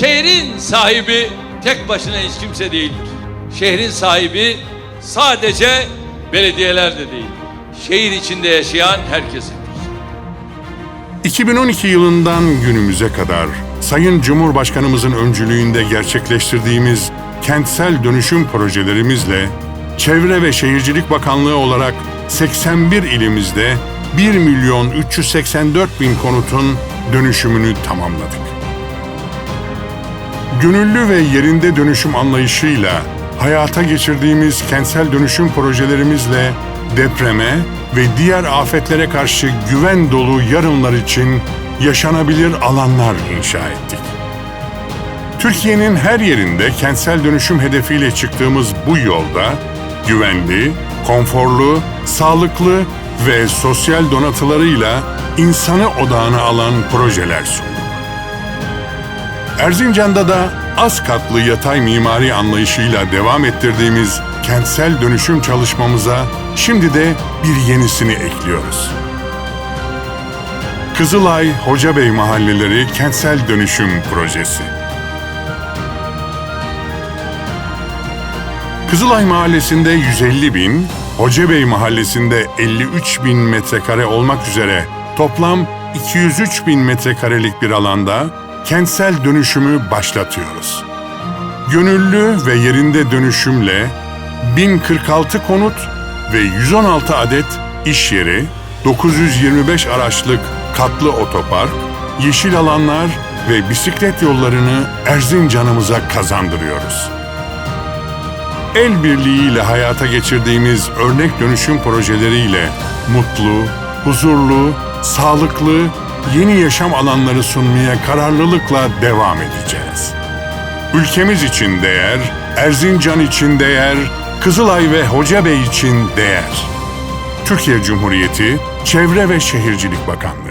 Şehrin sahibi tek başına hiç kimse değildir. Şehrin sahibi sadece belediyeler de değil. Şehir içinde yaşayan herkesindir. 2012 yılından günümüze kadar Sayın Cumhurbaşkanımızın öncülüğünde gerçekleştirdiğimiz kentsel dönüşüm projelerimizle Çevre ve Şehircilik Bakanlığı olarak 81 ilimizde 1 milyon 384 bin konutun dönüşümünü tamamladık. Gönüllü ve yerinde dönüşüm anlayışıyla hayata geçirdiğimiz kentsel dönüşüm projelerimizle depreme ve diğer afetlere karşı güven dolu yarınlar için yaşanabilir alanlar inşa ettik. Türkiye'nin her yerinde kentsel dönüşüm hedefiyle çıktığımız bu yolda güvenli, konforlu, sağlıklı ve sosyal donatılarıyla insanı odağına alan projeler sunduk. Erzincan'da da az katlı yatay mimari anlayışıyla devam ettirdiğimiz kentsel dönüşüm çalışmamıza şimdi de bir yenisini ekliyoruz. Kızılay Hocabey Mahalleleri Kentsel Dönüşüm Projesi. Kızılay Mahallesi'nde 150 bin, Hocabey Mahallesi'nde 53 bin metrekare olmak üzere toplam 203 bin metrekarelik bir alanda kentsel dönüşümü başlatıyoruz. Gönüllü ve yerinde dönüşümle 1046 konut ve 116 adet iş yeri, 925 araçlık katlı otopark, yeşil alanlar ve bisiklet yollarını Erzincan'ımıza kazandırıyoruz. El birliğiyle hayata geçirdiğimiz örnek dönüşüm projeleriyle mutlu, huzurlu, sağlıklı, yeni yaşam alanları sunmaya kararlılıkla devam edeceğiz. Ülkemiz için değer, Erzincan için değer, Kızılay ve Hocabey için değer. Türkiye Cumhuriyeti Çevre ve Şehircilik Bakanlığı